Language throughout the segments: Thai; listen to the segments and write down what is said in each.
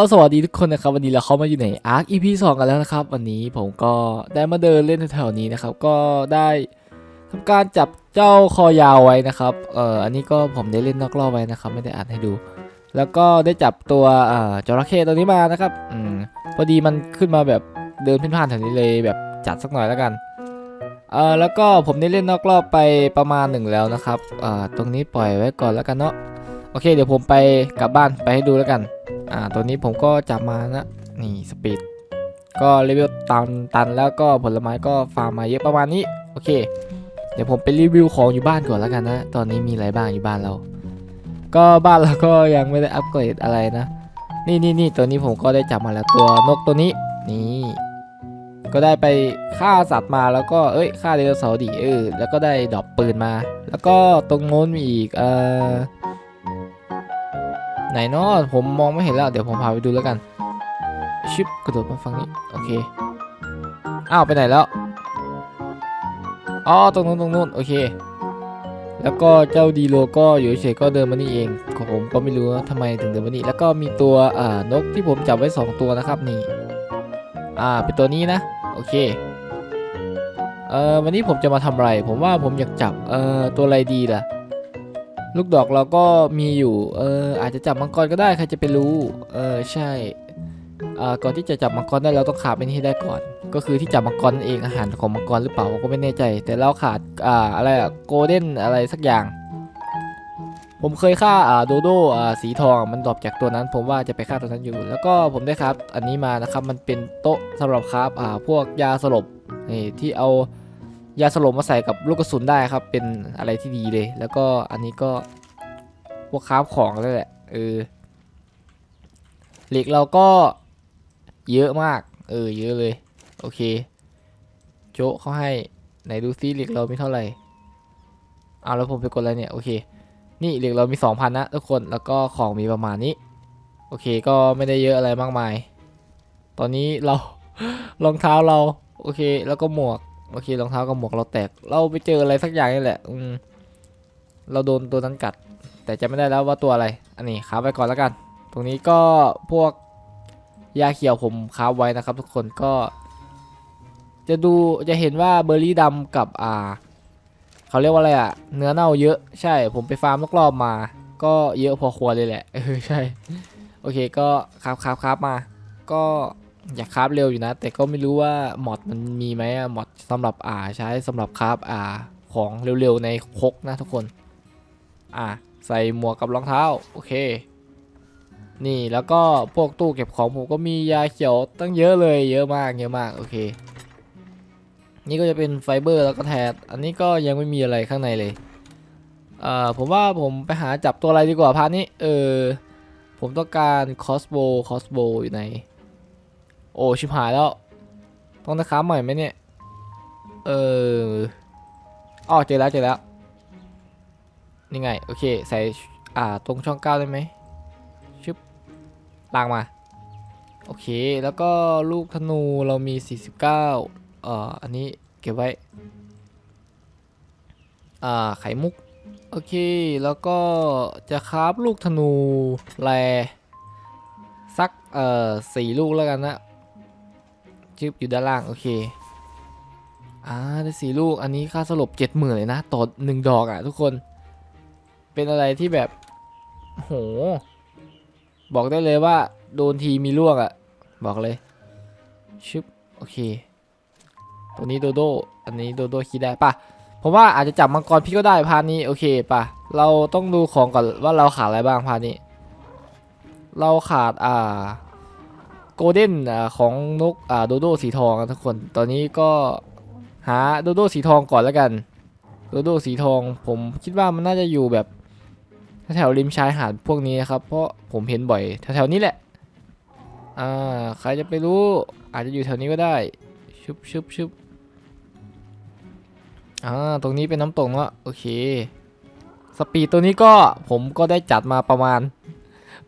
ก็สวัสดีทุกคนนะครับ วันนี้เราเข้ามาอยู่ใน Ark EP 2 กันแล้วนะครับ วันนี้ผมก็ได้มาเดินเล่นแถวๆนี้นะครับ ก็ได้ทำการจับเจ้าคอยาวไว้นะครับเอ่ออันนี้ก็ผมได้เล่นนอกรอบไว้นะครับ ไม่ได้อ่านให้ดู แล้วก็ได้จับตัวอ่อจระเข้ตัวนี้มานะครับอืมพอดีมันขึ้นมาแบบเดินเพ่นพ่านแถวนี้เลยแบบจัดสักหน่อยแล้วกันเอ่อแล้วก็ผมได้เล่นนอกรอบไปประมาณหนึ่งแล้วนะครับเอ่อตรงนี้ปล่อยไว้ก่อนแล้วกันเนาะโอเค เดี๋ยวผมไปกลับบ้านไปให้ดูแล้วกัน อ่าตัวนี้ผมก็จับมานะนี่สปีดก็เลเวตันตันแล้วก็ผลไม้ก็ฟาร์มมาเยอะประมาณนี้โอเค เดี๋ยวผมไปรีวิวของอยู่บ้านก่อนแล้วกันนะตอนนี้มีอะไรบ้างอยู่บ้านเรา ก็บ้านเราก็ยังไม่ได้อัปเกรดอะไรนะ นี่นี่นี่ตัวนี้ผมก็ได้จับมาแล้วตัวนกตัวนี้นี่ก็ได้ไปฆ่าสัตว์มาแล้วก็เอ้ยฆ่าไดโนเสาร์ดิเออแล้วก็ได้ดอกปืนมา แล้วก็ตรงโน้นมีอีกเอ่อ ไหนเนาะผมมองไม่เห็นแล้ว เดี๋ยวผมพาไปดูแล้วกัน ชิปกระโดดมาฝั่งนี้ โอเค อ้าว ไปไหนแล้ว อ๋อ ตรงนู้นตรงนู้นโอเค แล้วก็เจ้าดีโลก็อยู่เฉยก็เดินมานี่เองของผมก็ไม่รู้ว่าทำไมถึงเดินมานี่ แล้วก็มีตัวอ่านกที่ผมจับไว้ 2 ตัวนะครับนี่ อ่า เป็นตัวนี้นะ โอเคเอ่อวันนี้ผมจะมาทำอะไร ผมว่าผมอยากจับเอ่อตัวอะไรดีล่ะ ลูกดอกเราก็มีอยู่ เอออาจจะจับมังกรก็ได้ใครจะไปรู้ เออใช่อ่าก่อนที่จะจับมังกรได้เราต้องขาดเป็นที่ได้ก่อน ก็คือที่จับมังกรนั่นเองอาหารของมังกรหรือเปล่าผมก็ไม่แน่ใจ แต่เราขาดอ่าอะไรอะโกลเด้นอะไรสักอย่าง ผมเคยฆ่าอ่าโดโดอ่าสีทองมันดรอปจากตัวนั้น ผมว่าจะไปฆ่าตัวนั้นอยู่ แล้วก็ผมได้ครับ อันนี้มานะครับมันเป็นโต๊ะสำหรับคราฟอ่าพวกยาสลบนี่ที่เอา ยาสลบมาใส่กับลูกกระสุนได้ครับ เป็นอะไรที่ดีเลย แล้วก็อันนี้ก็พวกคราฟของนั่นแหละเออเหล็กเราก็เยอะมาก เออ เยอะเลย โอเค โจะเขาให้ไหนดูซิเหล็กเรามีเท่าไหร่เอาแล้วผมไปกดอะไรเนี่ย โอเค นี่เหล็กเรามี 2,000 นะทุกคนแล้วก็ของมีประมาณนี้ โอเคก็ไม่ได้เยอะอะไรมากมาย ตอนนี้เรารองเท้าเรา โอเค แล้วก็หมวก โอเครองเท้ากับหมวกเราแตก เราไปเจออะไรสักอย่างนี่แหละ อืมเราโดนตัวนั้นกัด แต่จะไม่ได้แล้วว่าตัวอะไร อันนี้ค้าไปก่อนแล้วกัน ตรงนี้ก็พวกยาเขียวผมค้าไว้นะครับ ทุกคนก็ จะดูจะเห็นว่าเบอร์รี่ดำกับอ่าเขาเรียกว่าอะไรอะเนื้อเน่าเยอะใช่ ผมไปฟาร์มรอบๆมา ก็เยอะพอควรเลยแหละเออใช่ โอเคก็คราบคราบคราบมา ก็ อยากคราบเร็วอยู่นะ แต่ก็ไม่รู้ว่ามอดมันมีไหมอะมอดสำหรับอ่าใช้สำหรับคราบอ่าของเร็วๆในคกนะทุกคน อ่าใส่หมวกกับรองเท้าโอเค นี่แล้วก็พวกตู้เก็บของผมก็มียาเขียวตั้งเยอะเลยเยอะมากเยอะมากโอเค นี่ก็จะเป็นไฟเบอร์แล้วก็แทดอันนี้ก็ยังไม่มีอะไรข้างในเลยเอ่อผมว่าผมไปหาจับตัวอะไรดีกว่าพาร์ทนี้เออผมต้องการคอสโบคอสโบอยู่ใน โอ้ชิบหายแล้ว ต้องตะค้าใหม่ไหมเนี่ย เอออ๋อเจอแล้วเจอแล้วนี่ไง โอเค ใส่ อ่า ตรงช่องเก้าได้ไหมชึบลางมา โอเค แล้วก็ลูกธนูเรามี 49เอ่อ อันนี้เก็บไว้ อ่า ไข่มุก โอเค แล้วก็จะคราฟลูกธนูแรสัก เอ่อสี่ลูกแล้วกันนะ จึบอยู่ด้านล่าง โอเค อ่าได้สี่ลูก อันนี้ค่าสลบเจ็ดหมื่นเลยนะ ต่อหนึ่งดอกอะ่ะทุกคน เป็นอะไรที่แบบ โห บอกได้เลยว่า โดนทีมีล่วงอะ่ะ บอกเลย ชึบ โอเค ตัวนี้โดโด อันนี้โดโดคิดได้ปะผมว่าอาจจะจับมังกรพี่ก็ได้พานี้โอเคปะเราต้องดูของก่อนว่าเราขาดอะไรบ้างพานี้ เราขาดอ่า โกลเด้นของนกโดโดสีทองทุกคนตอนนี้ก็หาโดโดสีทองก่อนแล้วกันโดโดสีทองผมคิดว่ามันน่าจะอยู่แบบแถวริมชายหาดพวกนี้ครับ เพราะผมเห็นบ่อยแถวๆนี้แหละอ่าใครจะไปรู้อาจจะอยู่แถวนี้ก็ได้ชุบชุบชุบอ่าตรงนี้เป็นน้ำตกเนาะโอเค สปีดตัวนี้ก็ผมก็ได้จัดมาประมาณ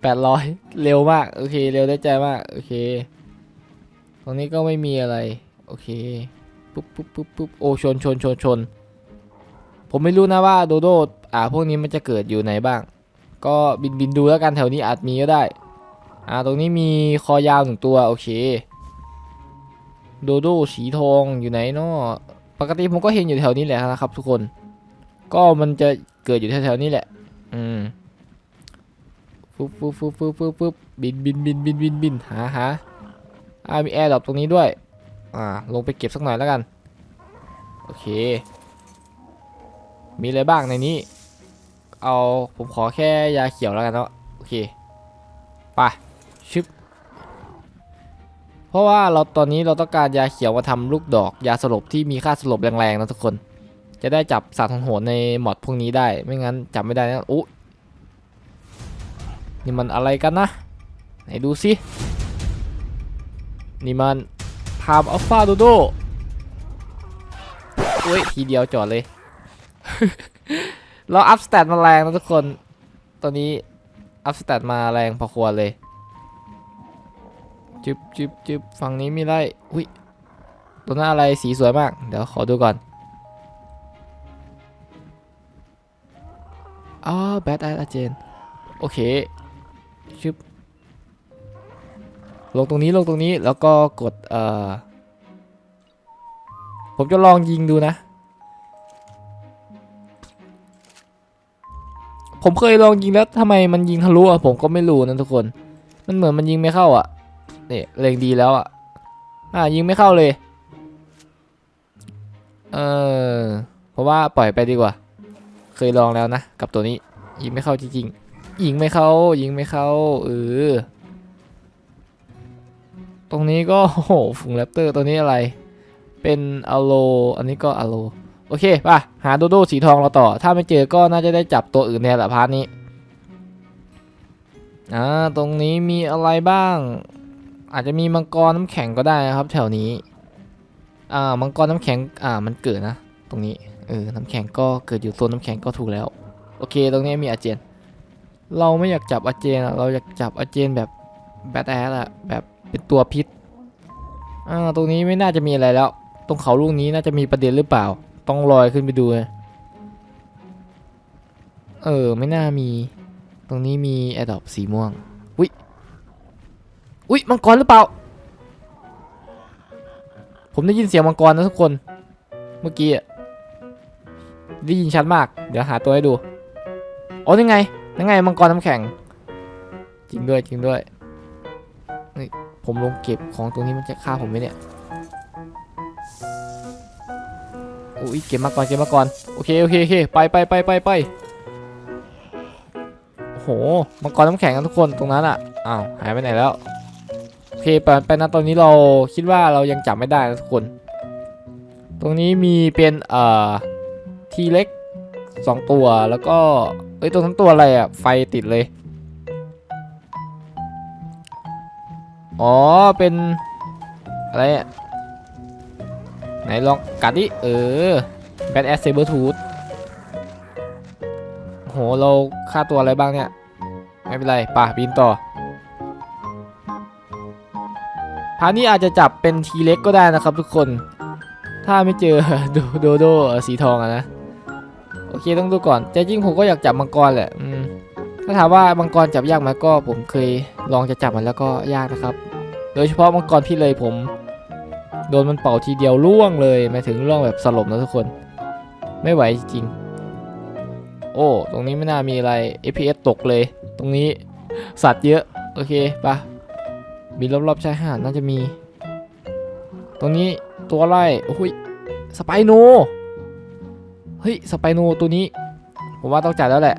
800เร็วมาก โอเค เร็วได้ใจมาก โอเค ตรงนี้ก็ไม่มีอะไร โอเค ปุ๊บปุ๊บปุ๊บปุ๊บโอชนชนชนชน ผมไม่รู้นะว่าโดโดอ่า พวกนี้มันจะเกิดอยู่ไหนบ้าง ก็บินบินดูแล้วกันแถวนี้อาจมีก็ได้ อ่า ตรงนี้มีคอยาวหนึ่งตัว โอเค โดโดสีทองอยู่ไหนเนาะปกติผมก็เห็นอยู่แถวนี้แหละนะครับทุกคน ก็มันจะเกิดอยู่แถวๆนี้แหละ อืม ฟุบฟุบฟุบฟุบฟุบฟุบบินบินบินบินบินบินหาหาอ่ามีแอร์ดรอปตรงนี้ด้วย อ่า ลงไปเก็บสักหน่อยแล้วกัน โอเค มีอะไรบ้างในนี้ เอาผมขอแค่ยาเขียวแล้วกันเนาะ โอเค ไปชึบเพราะว่าเราตอนนี้เราต้องการยาเขียวมาทำลูกดอก ยาสลบที่มีค่าสลบแรงๆนะทุกคน จะได้จับสัตว์โหดในหมอดพวกนี้ได้ ไม่งั้นจับไม่ได้นะอุ๊ย นี่มันอะไรกันนะ ไหนดูสินี่มันพามอัลฟาโดโดอุ้ยทีเดียวจอดเลย เราอัพสเตตมาแรงนะทุกคน ตอนนี้อัพสเตตมาแรงพอควรเลยจึบจึบจึบฝั่งนี้มีไรอุ้ยตัวนั้นอะไรสีสวยมาก เดี๋ยวขอดูก่อนอ๋อแบทไออาเจน โอเค ชึบลงตรงนี้ลงตรงนี้แล้วก็กดเอ่อผมจะลองยิงดูนะ ผมเคยลองยิงแล้วทำไมมันยิงทะลุอะผมก็ไม่รู้นะทุกคน มันเหมือนมันยิงไม่เข้าอะนี่เล็งดีแล้วอะอ่ายิงไม่เข้าเลย เออเพราะว่าปล่อยไปดีกว่า เคยลองแล้วนะ กับตัวนี้ยิงไม่เข้าจริงๆ ยิงไม่เข้ายิงไม่เข้าเออตรงนี้ก็โอ้โหฝูงแรปเตอร์ตัวนี้อะไร เป็นอโล อันนี้ก็อโล โอเคป่ะ หาโดโดสีทองเราต่อ ถ้าไม่เจอก็น่าจะได้จับตัวอื่นในละพาร์ทนี้อ่าตรงนี้มีอะไรบ้าง อาจจะมีมังกรน้ำแข็งก็ได้นะครับ แถวนี้อ่ามังกรน้ำแข็งอ่ามันเกิดนะ ตรงนี้เออน้ำแข็งก็เกิดอยู่โซนน้ำแข็งก็ถูกแล้ว โอเค ตรงนี้มีอาเจน เราไม่อยากจับอาเจนเราอยากจับอาเจนแบบแบดแอสอะแบบเป็นตัวพิษอ่าตรงนี้ไม่น่าจะมีอะไรแล้ว ตรงเขาลูกนี้น่าจะมีประเด็นหรือเปล่า ต้องลอยขึ้นไปดูเออไม่น่ามี ตรงนี้มีแอดดอปสีม่วงอุ้ยอุ้ยมังกรหรือเปล่า ผมได้ยินเสียงมังกรนะทุกคน เมื่อกี้ได้ยินชัดมาก เดี๋ยวหาตัวให้ดูอ๋อยังไง ยังไงมังกรน้ำแข็ง จริงด้วยจริงด้วยเฮ้ยผมลงเก็บของตรงนี้มันจะฆ่าผมไหมเนี่ยอุ้ยเก็บมาก่อนเก็บมาก่อนโอเคโอเคโอเคไปไปไปไปไปโอ้โหมังกรน้ำแข็งกันทุกคนตรงนั้นอะอ้าวหายไปไหนแล้วโอเคไปไปนะตอนนี้เราคิดว่าเรายังจับไม่ได้นะทุกคน ตรงนี้มีเป็นเอ่อทีเล็กสองตัวแล้วก็ เอ้ยตรงนั้นตัวอะไรอะไฟติดเลย อ๋อ เป็น อะไรอะไหนลองกัดดิ เออแบทแอสเซเบอร์ทูธโห เราฆ่าตัวอะไรบ้างเนี่ย ไม่เป็นไรป่ะบินต่อพานี้อาจจะจับเป็นทีเล็กก็ได้นะครับทุกคน ถ้าไม่เจอโดโดโดสีทองอะนะ โอเคต้องดูก่อนแต่จริงผมก็อยากจับมังกรแหละถ้าถามว่ามังกรจับยากไหมก็ ผมเคยลองจะจับมันแล้วก็ยากนะครับ โดยเฉพาะมังกรพี่เลยผม โดนมันเป่าทีเดียวล่วงเลยมาถึงล่วงแบบสลบนะทุกคน ไม่ไหวจริง โอ้ ตรงนี้ไม่น่ามีอะไร FPS ตกเลย ตรงนี้สัตว์เยอะโอเคปะมีรอบๆชายหาดน่าจะมี ตรงนี้ตัวไรโอ้ยสไปโน เฮ้ยสไปโนตัวนี้ ผมว่าต้องจัดแล้วแหละ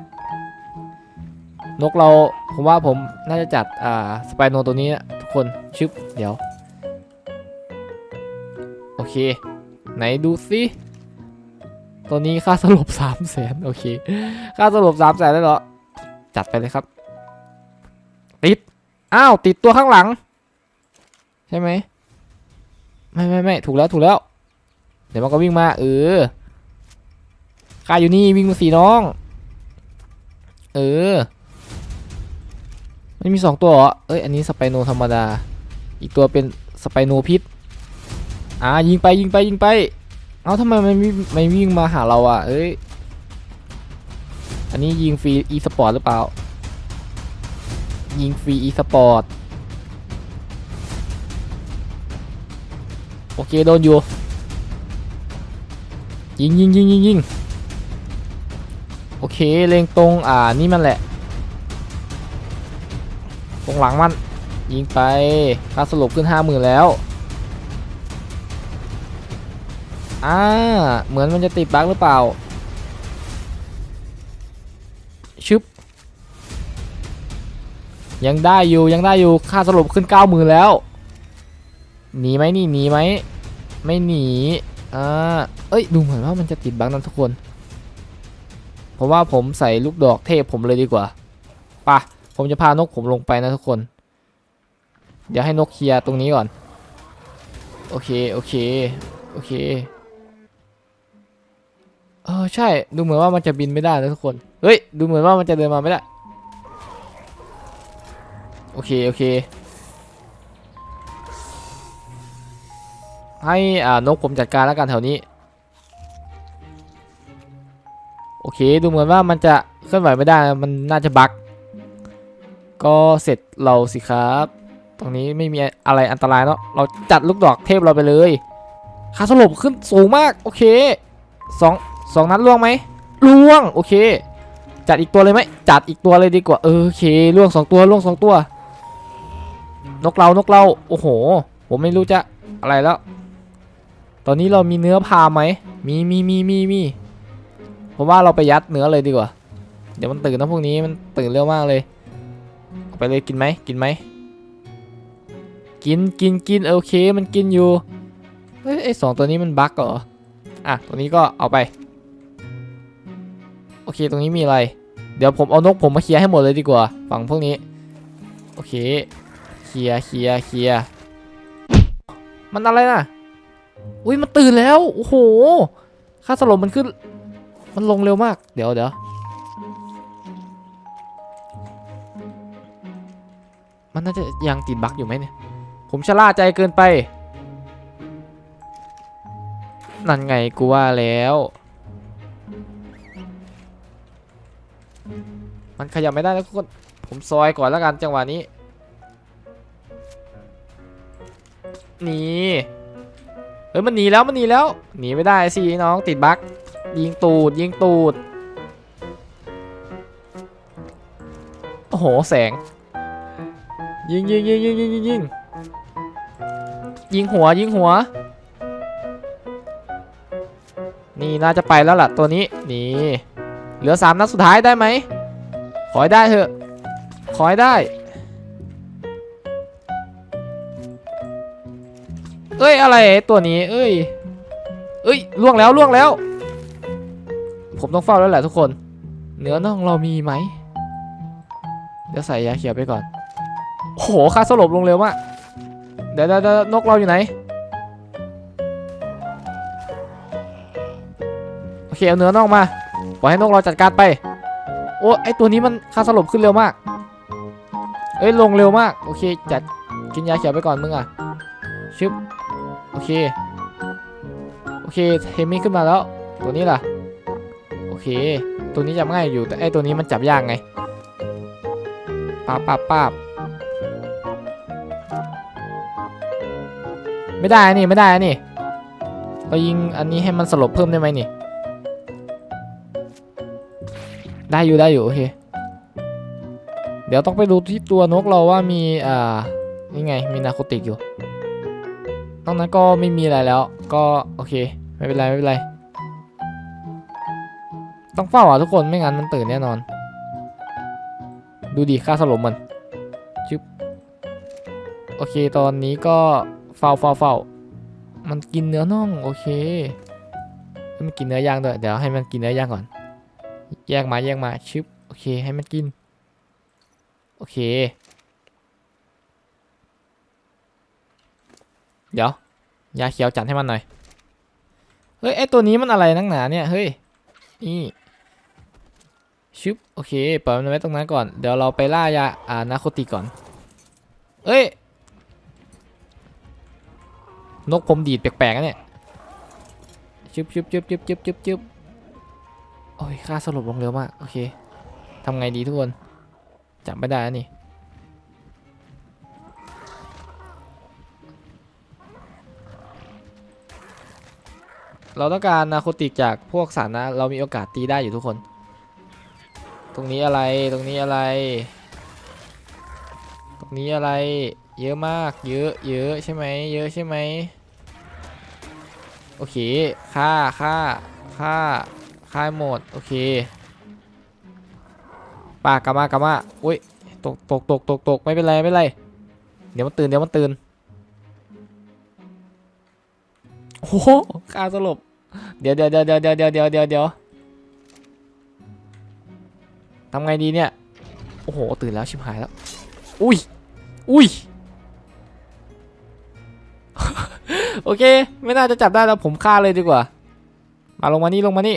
นกเราผมว่าผมน่าจะจัดอ่าสไปโนตัวนี้ทุกคนชึบเดี๋ยว โอเค ไหนดูสิตัวนี้ค่าสลบสามแสนโอเค ค่าสลบสามแสนได้เหรอ จัดไปเลยครับ ติด อ้าว ติดตัวข้างหลัง ใช่ไหม ไม่ไม่ไม่ถูกแล้วถูกแล้ว เดี๋ยวมันก็วิ่งมา เออ ข้าอยู่นี่วิ่งมาสีน้อง เออไม่มีสองตัวเหรอ เอ้ย อันนี้สไปโนธรรมดา อีกตัวเป็นสไปโนพิษ อ่ายิงไปยิงไปยิงไป เอาทำไมไมันไม่วิ่งมาหาเราอะ เอ้ย อันนี้ยิงฟรีอีสปอร์ตหรือเปล่า ยิงฟรีอีสปอร์ต โอเคโดนอยู่ ยิงยิงยิงยิงยิง โอเคเล็งตรงอ่านี่มันแหละ ตรงหลังมัน ยิงไปค่าสลบขึ้นห้าหมื่นแล้วอ่าเหมือนมันจะติดบั๊กหรือเปล่า ชึบ ยังได้อยู่ยังได้อยู่ค่าสลบขึ้นเก้าหมื่นแล้ว หนีไหมนี่หนีไหม ไม่หนีอ่าเอ้ย ดูเหมือนว่ามันจะติดบั๊กนะทุกคน ผมว่าผมใส่ลูกดอกเทพผมเลยดีกว่าป่ะผมจะพานกผมลงไปนะทุกคน เดี๋ยวให้นกเคลียร์ตรงนี้ก่อน โอเค โอเค โอเค เออใช่ ดูเหมือนว่ามันจะบินไม่ได้นะทุกคน เฮ้ย ดูเหมือนว่ามันจะเดินมาไม่ได้ โอเค โอเคให้อ่านกผมจัดการแล้วกันแถวนี้ โอเค ดูเหมือนว่ามันจะเคลื่อนไหวไม่ได้ มันน่าจะบั๊กก็เสร็จเราสิครับ ตรงนี้ไม่มีอะไรอันตรายเนาะ เราจัดลูกดอกเทพเราไปเลยคาสลบขึ้นสูงมาก โอเคสองสองนัดล่วงไหมล่วง โอเค จัดอีกตัวเลยไหม จัดอีกตัวเลยดีกว่า เออโอเคล่วงสองตัวล่วงสองตัว นกเรา นกเรา โอ้โห ผมไม่รู้จะอะไรแล้ว ตอนนี้เรามีเนื้อพาไหม มีมีมีมีมี ผมว่าเราไปยัดเนื้อเลยดีกว่า เดี๋ยวมันตื่นนะพวกนี้มันตื่นเร็วมากเลยเไปเลยกินไหมกินไหมกินกินกินโอเคมันกินอยู่เฮ้ยไอสองตัวนี้มันบั๊กเหรออะตัวนี้ก็เอาไป โอเคตรงนี้มีอะไร เดี๋ยวผมเอานกผมมาเคลียร์ให้หมดเลยดีกว่าฝั่งพวกนี้ โอเคเคลียร์เคลียร์เคลียร์มันอะไรน่ะอุ้ยมันตื่นแล้วโอ้โหค่าสลบมันขึ้น มันลงเร็วมาก เดี๋ยวเดี๋ยวมันน่าจะยังติดบั๊กอยู่ไหมเนี่ย ผมชะล่าใจเกินไป นั่นไงกูว่าแล้ว มันขยับไม่ได้แล้วกคนผมซอยก่อนแล้วกันจังหวะนี้ หนี เฮ้ยมันหนีแล้วมันหนีแล้ว หนีไม่ได้สิน้องติดบั๊ก ยิงตูด ยิงตูด โอ้โห แสง ยิงยิงยิงยิงยิงยิงยิงยิงหัว ยิงหัว นี่น่าจะไปแล้วล่ะ ตัวนี้ นี่ เหลือสามนัดสุดท้ายได้ไหม ขอให้ได้เถอะ ขอให้ได้เอ้ย อะไรตัวนี้ เอ้ย เอ้ยล่วงแล้วล่วงแล้ว ผมต้องเฝ้าแล้วแหละทุกคน เนื้อน่องเรามีไหม เดี๋ยวใส่ยาเขียวไปก่อนโหค่าสลบลงเร็วมาก เดี๋ยวเดี๋ยวนกเราอยู่ไหน โอเคเอาเนื้อน่องมา ปล่อยให้นกเราจัดการไป โอ้ไอตัวนี้มันค่าสลบขึ้นเร็วมาก เอ้ยลงเร็วมาก โอเคจัดกินยาเขียวไปก่อนมึงอะ ชึบ โอเค โอเคเทมมิ่งขึ้นมาแล้ว ตัวนี้ล่ะ เค ตัวนี้จับง่ายอยู่แต่ไอตัวนี้มันจับยากไงป้าบป้าบป้าบไม่ได้อันนี่ไม่ได้อันนี่ เรายิงอันนี้ให้มันสลบเพิ่มได้ไหมนี่ ได้อยู่ได้อยู่โอเค เดี๋ยวต้องไปดูที่ตัวนกเราว่ามีอ่านี่ไงมีนาโคติกอยู่นอกนั้นก็ไม่มีอะไรแล้ว ก็โอเค ไม่เป็นไรไม่เป็นไร ต้องเฝ้าอะทุกคนไม่งั้นมันตื่นแน่นอน ดูดีค่าสลบมันชึบโอเคตอนนี้ก็เฝ้าเฝ้าเฝ้ามันกินเนื้อน่องโอเคมันกินเนื้อย่างด้วยเดี๋ยวให้มันกินเนื้อย่างก่อน แยกมาแยกมาชึบโอเคให้มันกิน โอเค เดี๋ยวยาเขียวจัดให้มันหน่อยเฮ้ยไอตัวนี้มันอะไรนักหนาเนี่ยเฮ้ยนี่ ชึบโอเคปล่อยมันไว้ตรงนั้นก่อน เดี๋ยวเราไปล่ายาอ่านาโคติก่อน เอ้ย นกผมดีดแปลกๆนะเนี่ยชึบชึบชึบชึบชึบชึบชึบโอ้ยค่าสลบลงเร็วมาก โอเคทำไงดีทุกคนจับไม่ได้แล้วนี่เราต้องการนาโคติกจากพวกสารนะ เรามีโอกาสตีได้อยู่ทุกคน ตรงนี้อะไรตรงนี้อะไร ตรงนี้อะไร เยอะมาก เยอะเยอะใช่ไหมเยอะใช่ไหมโอเคค่าค่าค่าค่าหมดโอเคปากกลับมากลับมาอุ้ยตกตกตกตกตกไม่เป็นไรไม่เป็นไร เดี๋ยวมันตื่นเดี๋ยวมันตื่นโอ้โหค่าสลบเดี๋ยวเดี๋ยวเดี๋ยวเดี๋ยวเดี๋ยวเดี๋ยวเดี๋ยวเดี๋ยว ทำไงดีเนี่ย โอ้โห ตื่นแล้วชิบหายแล้ว อุ้ย อุ้ย โอเค ไม่น่าจะจับได้แล้วผมฆ่าเลยดีกว่า มาลงมานี่ลงมานี่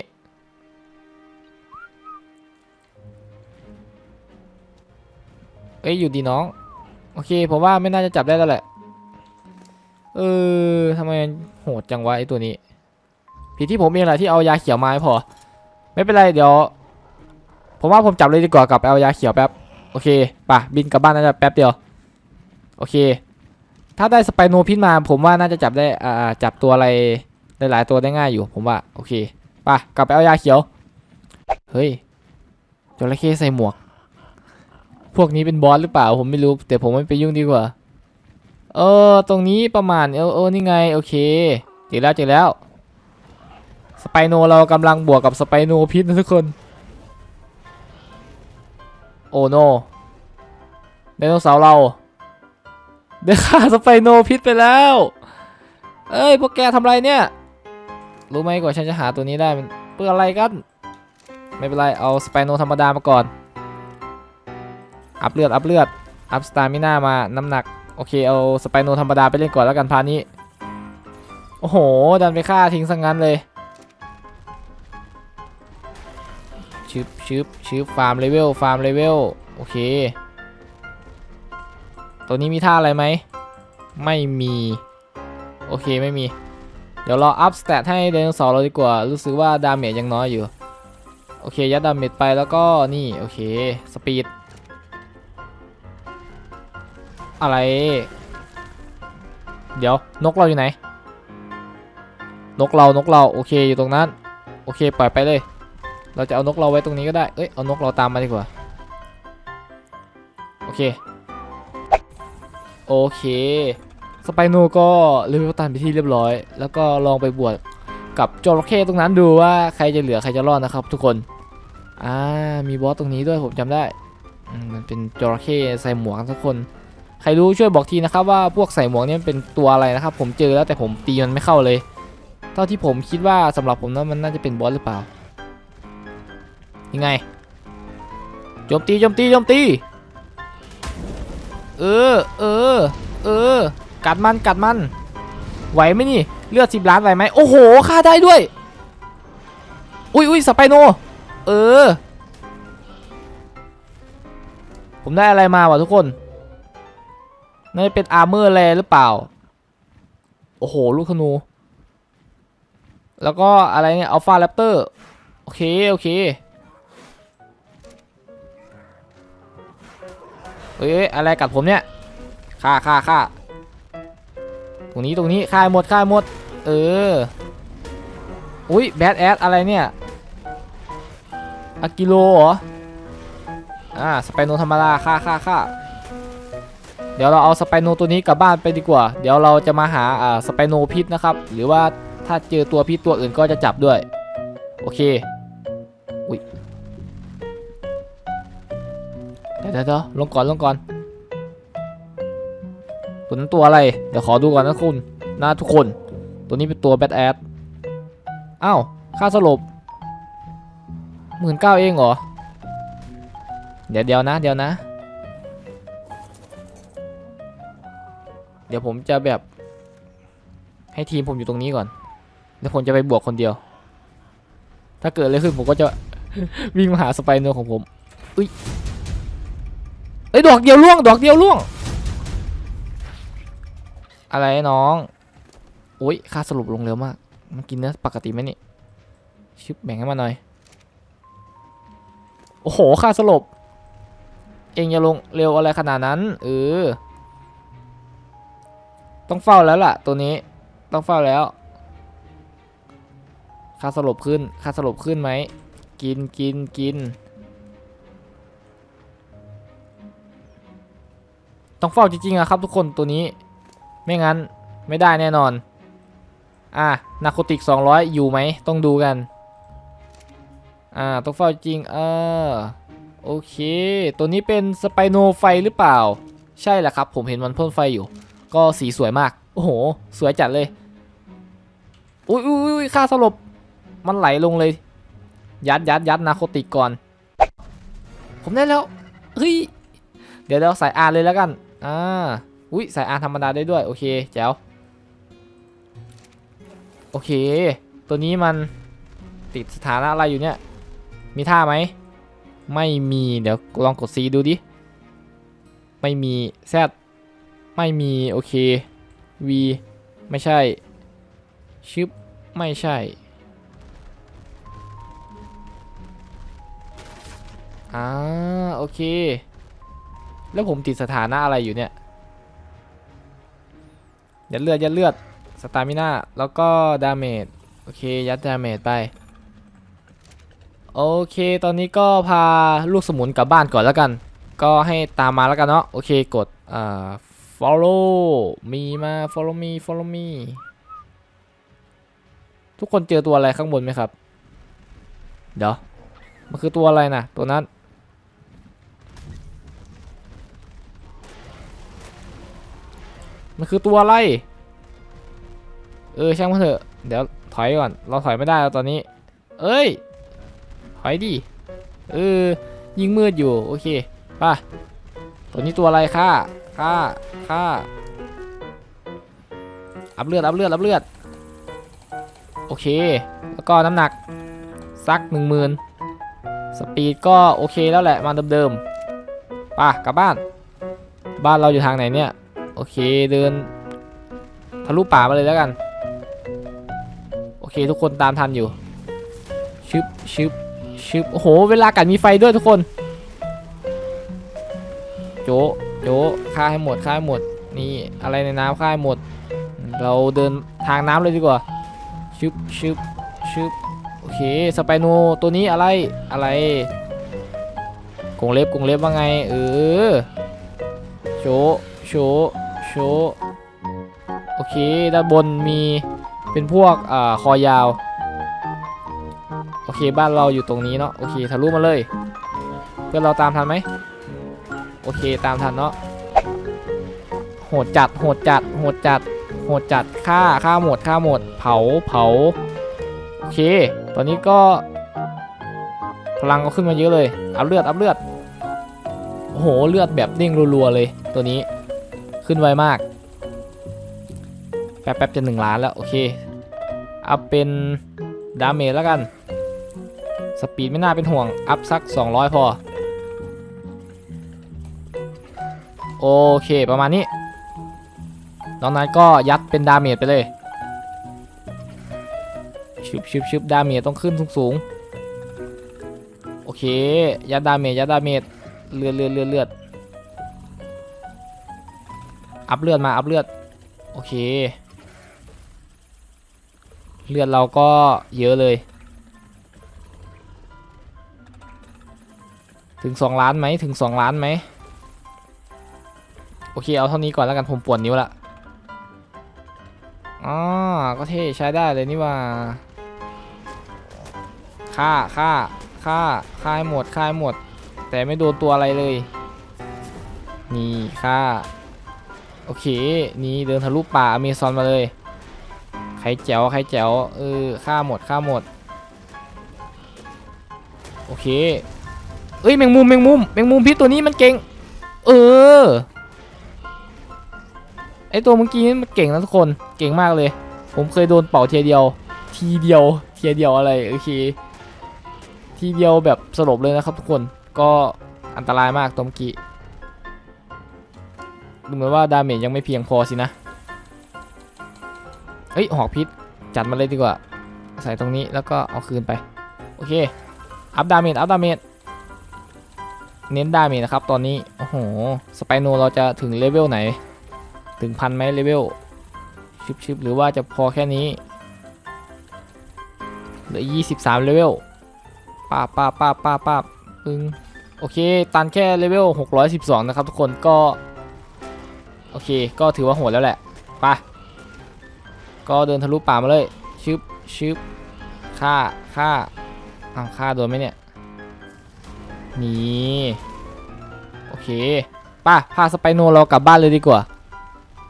เอ้ยอยู่ดีน้อง โอเคผมว่าไม่น่าจะจับได้แล้วแหละ เออทำไมโหดจังวะไอตัวนี้ ผิดที่ผมเองแหละที่เอายาเขียวมาให้พอ ไม่เป็นไรเดี๋ยว ผมว่าผมจับเลยดีกว่ากับเอายาเขียวแป๊บโอเคป่ะบินกลับบ้านน่าจะแป๊บเดียวโอเค ถ้าได้สไปโนพิษมา ผมว่าน่าจะจับได้อ่าจับตัวอะไรหลายๆตัวได้ง่ายอยู่ ผมว่าโอเคป่ะกลับไปเอายาเขียวเฮ้ยจระเข้ใส่หมวก พวกนี้เป็นบอสหรือเปล่าผมไม่รู้ แต่ผมไม่ไปยุ่งดีกว่า เออ ตรงนี้ประมาณเออเออนี่ไง โอเคเจอแล้วเจอแล้ว สไปโนเรากำลังบวกกับสไปโนพิษนะทุกคน โอโนไดโนเสาร์เราได้ฆ่าสไปโนพิษไปแล้ว เอ้ยพวกแกทำอะไรเนี่ย รู้ไหมกว่าฉันจะหาตัวนี้ได้มันเพื่ออะไรกัน ไม่เป็นไร เอาสไปโนธรรมดามาก่อน อัพเลือด อัพเลือด อัพสตามิน่ามา น้ำหนัก โอเค เอาสไปโนธรรมดาไปเล่นก่อนแล้วกันพานี้ โอ้โห ดันไปฆ่าทิ้งซะงั้นเลย ชึบชึบชึบฟาร์มเลเวลฟาร์มเลเวลโอเค ตัวนี้มีท่าอะไรไหม ไม่มี โอเคไม่มี เดี๋ยวเราอัพสเตตให้ไดนสาร์เราดีกว่า รู้สึกว่าดาเมจยังน้อยอยู่ โอเค ยัดดาเมจไปแล้วก็นี่ โอเค สปีด อะไร เดี๋ยวนกเราอยู่ไหน นกเรานกเรา โอเคอยู่ตรงนั้น โอเคปล่อยไปเลย เราจะเอานกเราไว้ตรงนี้ก็ได้ เอ้ย เอานกเราตามมาดีกว่า โอเค โอเค สไปโนก็เลเวตันไปที่เรียบร้อย แล้วก็ลองไปบวกกับจระเข้ตรงนั้นดูว่าใครจะเหลือใครจะรอดนะครับ ทุกคน อ่า มีบอสตรงนี้ด้วยผมจำได้ มันเป็นจระเข้ใส่หมวกทุกคน ใครรู้ช่วยบอกทีนะครับว่าพวกใส่หมวกนี่มันเป็นตัวอะไรนะครับ ผมเจอแล้วแต่ผมตีมันไม่เข้าเลย เท่าที่ผมคิดว่าสำหรับผมนั้นมันน่าจะเป็นบอสหรือเปล่า ยังไงโจมตีโจมตีโจมตีเออเออเออกัดมันกัดมันไหวไหมนี่เลือดสิบล้านไหวไหมโอ้โหฆ่าได้ด้วยอุ้ยอุ้ยสไปโนเออ ผมได้อะไรมาวะทุกคนน่าจะเป็นอาร์เมอร์แรหรือเปล่า โอ้โห ลูกธนู แล้วก็อะไรเนี่ยอัลฟาแรปเตอร์ โอเค โอเค เฮ้ยอะไรกัดผมเนี่ยฆ่าฆ่าฆ่าตรงนี้ตรงนี้ฆ่าหมดฆ่าให้หมด เออ อุ้ยแบดแอดอะไรเนี่ยอากิโลเหรอ อ่าสไปโนธรรมดาฆ่าฆ่าฆ่าเดี๋ยวเราเอาสไปโนตัวนี้กลับบ้านไปดีกว่า เดี๋ยวเราจะมาหาอ่าสไปโนพิษนะครับ หรือว่าถ้าเจอตัวพิษตัวอื่นก็จะจับด้วย โอเค อุ้ย ดี๋ยวเดี๋ยวเดี๋ยวลงก่อนลงก่อนตัวนั้นตัวอะไร เดี๋ยวขอดูก่อนนะคุณนะทุกคน ตัวนี้เป็นตัวแบทแอดอ้าวค่าสลบหมื่นเก้าเองเหรอ เดี๋ยวเดี๋ยวนะเดี๋ยวนะ เดี๋ยวผมจะแบบ ให้ทีมผมอยู่ตรงนี้ก่อน เดี๋ยวผมจะไปบวกคนเดียว ถ้าเกิดอะไรขึ้นผมก็จะวิ่งมาหาสไปโนของผมเอ้ยดอกเดียวล่วงดอกเดียวล่วง อะไรน้องโอ้ยค่าสรุปลงเร็วมากมันกินเนื้อปกติไหมนี่ชิบแบ่งให้มาหน่อย โอ้โหค่าสลบ เองอย่าลงเร็วอะไรขนาดนั้นเออต้องเฝ้าแล้วล่ะ ตัวนี้ต้องเฝ้าแล้ว ค่าสลบขึ้น ค่าสลบขึ้นไหม กินกินกิน ต้องเฝ้าจริงๆอะครับทุกคนตัวนี้ ไม่งั้นไม่ได้แน่นอน อะนาโคติก 200 อยู่ไหมต้องดูกัน อ่าต้องเฝ้าจริงเออโอเค ตัวนี้เป็นสไปโนไฟหรือเปล่า ใช่แหละครับ ผมเห็นมันพ่นไฟอยู่ ก็สีสวยมาก โอ้โห สวยจัดเลยอุ้ยอุ้ยอุ้ยค่าสลบ มันไหลลงเลย ยัดยัดยัดนาโคติกก่อน ผมได้แล้ว เฮ้ย เดี๋ยวเราใส่อาเลยแล้วกัน อ่าอุ้ยใส่อาธรรมดาได้ด้วย โอเคแจ๋วโอเค ตัวนี้มันติดสถานะอะไรอยู่เนี่ย มีท่าไหม ไม่มีเดี๋ยวลองกด C ดูดิ ไม่มี Z ไม่มี โอเค V ไม่ใช่ ชึบ ไม่ใช่ อ่า โอเค แล้วผมติดสถานะอะไรอยู่เนี่ย ยัดเลือด ยัดเลือด สตามิน่า แล้วก็ดาเมจ โอเค ยัดดาเมจไป โอเค ตอนนี้ก็พาลูกสมุนกลับบ้านก่อนแล้วกัน ก็ให้ตามมาแล้วกันเนาะ โอเค กด อ่า follow มีมา follow me follow me ทุกคนเจอตัวอะไรข้างบนไหมครับ เดี๋ยว มันคือตัวอะไรนะ ตัวนั้น มันคือตัวอะไร เออช่างมันเถอะ เดี๋ยวถอยก่อน เราถอยไม่ได้แล้วตอนนี้ เอ้ย ถอยดิ เออ ยิงมืดอยู่ โอเค ป่ะ ตัวนี้ตัวอะไรค่าค่าค่าอัพเลือด อัพเลือด อัพเลือด โอเค แล้วก็น้ำหนัก สักหนึ่งหมื่นสปีดก็โอเคแล้วแหละ มาเดิมๆ ป่ะ กลับบ้าน บ้านเราอยู่ทางไหนเนี่ย โอเคเดินทะลุป่ามาเลยแล้วกัน โอเคทุกคนตามทันอยู่ ชึบชึบชึบโอ้โห เวลากัดมีไฟด้วยทุกคน โจะโจะฆ่าให้หมดฆ่าให้หมด นี่อะไรในน้ำฆ่าให้หมด เราเดินทางน้ำเลยดีกว่า ชึบชึบชึบโอเคสไปโนตัวนี้อะไรอะไรกงเล็บกงเล็บว่าไง เออโชโช โชโอเค ด้านบนมีเป็นพวกอ่าคอยาว โอเคบ้านเราอยู่ตรงนี้เนาะโอเคทะลุมาเลย เพื่อนเราตามทันไหมโอเคตามทันเนาะโหดจัดโหดจัดโหดจัดโหดจัดฆ่าฆ่าหมดฆ่าหมดเผาเผาโอเค ตอนนี้ก็ พลังก็ขึ้นมาเยอะเลยอัพเลือดอัพเลือดโอ้โหเลือดแบบเด้งรัวๆเลยตัวนี้ ขึ้นไวมาก แป๊บๆจะหนึ่งล้านแล้ว โอเค อัพเป็นดาเมจแล้วกัน สปีดไม่น่าเป็นห่วง อัพสัก 200 พอ โอเคประมาณนี้ น้องนั้นก็ยัดเป็นดาเมจไปเลยชุบชุบชุบดาเมจต้องขึ้นสูงสูงๆ โอเค ยัดดาเมจยัดดาเมจเลือดเลือดเลือดเลือด อัพเลือดมาอัพเลือดโอเค เลือดเราก็เยอะเลย ถึง 2 ล้านไหมถึง 2 ล้านไหมโอเคเอาเท่านี้ก่อนแล้วกันผมปวดนิ้วละอ๋อก็เท่ใช้ได้เลยนี่ว่าฆ่าฆ่าฆ่าฆ่าให้หมดฆ่าให้หมด แต่ไม่โดนตัวอะไรเลย นี่ฆ่า โอเค นี่เดินทะลุป่าอเมซอนมาเลย ใครแจ๋วใครแจ๋วเออฆ่าหมดฆ่าหมด โอเค เอ้ยแมงมุมแมงมุมแมงมุมพิษตัวนี้มันเก่ง เออ ไอตัวเมื่อกี้นี่มันเก่งนะทุกคน เก่งมากเลย ผมเคยโดนเป่าเทีเดียว ทีเดียว เทียเดียวอะไร โอเค ทีเดียวแบบสลบเลยนะครับทุกคน ก็อันตรายมากตัวเมื่อกี้ ดูเหมือนว่าดาเมจยังไม่เพียงพอสินะเอ้ยหอกพิษจัดมาเลยดีกว่า ใส่ตรงนี้แล้วก็เอาคืนไป โอเค อัพดาเมจ อัพดาเมจ เน้นดาเมจนะครับตอนนี้ โอ้โห สไปโนเราจะถึงเลเวลไหน ถึงพันไหมเลเวลชิบชิบหรือว่าจะพอแค่นี้ เหลือยี่สิบสามเลเวลป้าป้าป้าป้าป้าปึ้งโอเค ตันแค่เลเวล 612 นะครับทุกคนก็ โอเค ก็ถือว่าโหดแล้วแหละไปก็เดินทะลุป่ามาเลยชึบชึบฆ่าฆ่าอ้าวฆ่าโดนไหมเนี่ยนี่โอเคไป่ะพาสไปโนเรากลับบ้านเลยดีกว่า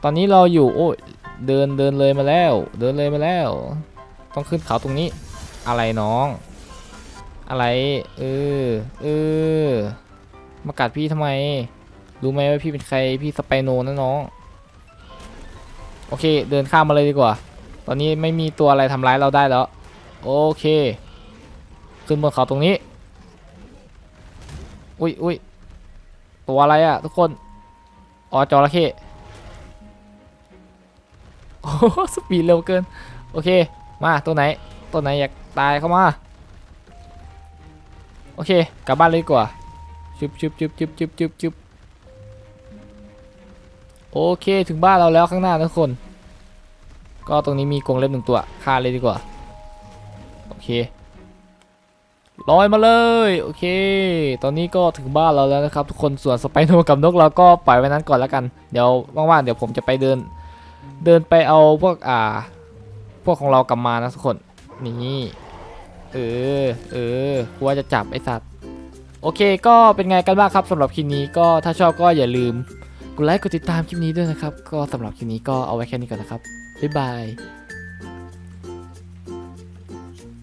ตอนนี้เราอยู่โอ้ยเดินเดินเลยมาแล้ว เดินเลยมาแล้ว ต้องขึ้นเขาตรงนี้ อะไรน้อง อะไรเออเออมากัดพี่ทำไม รู้ไหมว่าพี่เป็นใครพี่สไปโนนะน้อง โอเค เดินข้ามมาเลยดีกว่า ตอนนี้ไม่มีตัวอะไรทำร้ายเราได้แล้ว โอเค ขึ้นบนเขาตรงนี้ อุ้ยอุ้ยตัวอะไรอะทุกคน อ๋อจระเข้โอ้สปีดเร็วเกิน โอเค มาตัวไหน ตัวไหนอยากตายเข้ามา โอเค กลับบ้านเลยดีกว่าชุบชุบชุบชุบชุบชุบชุบ โอเคถึงบ้านเราแล้วข้างหน้าทุกคน ก็ตรงนี้มีกรงเล็บหนึ่งตัวฆ่าเลยดีกว่า โอเคลอยมาเลยโอเค ตอนนี้ก็ถึงบ้านเราแล้วนะครับ ทุกคนส่วนสไปโนกับนกเราก็ปล่อยไว้นั้นก่อนแล้วกัน เดี๋ยวว่างๆเดี๋ยวผมจะไปเดิน เดินไปเอาพวกอ่า พวกของเรากลับมานะทุกคนนี่เออเออกลัวจะจับไอสัตว์โอเคก็เป็นไงกันบ้างครับสำหรับคลิปนี้ก็ถ้าชอบก็อย่าลืม กดไลค์กดติดตามคลิปนี้ด้วยนะครับ ก็สำหรับคลิปนี้ก็เอาไว้แค่นี้ก่อนนะครับ บ๊ายบาย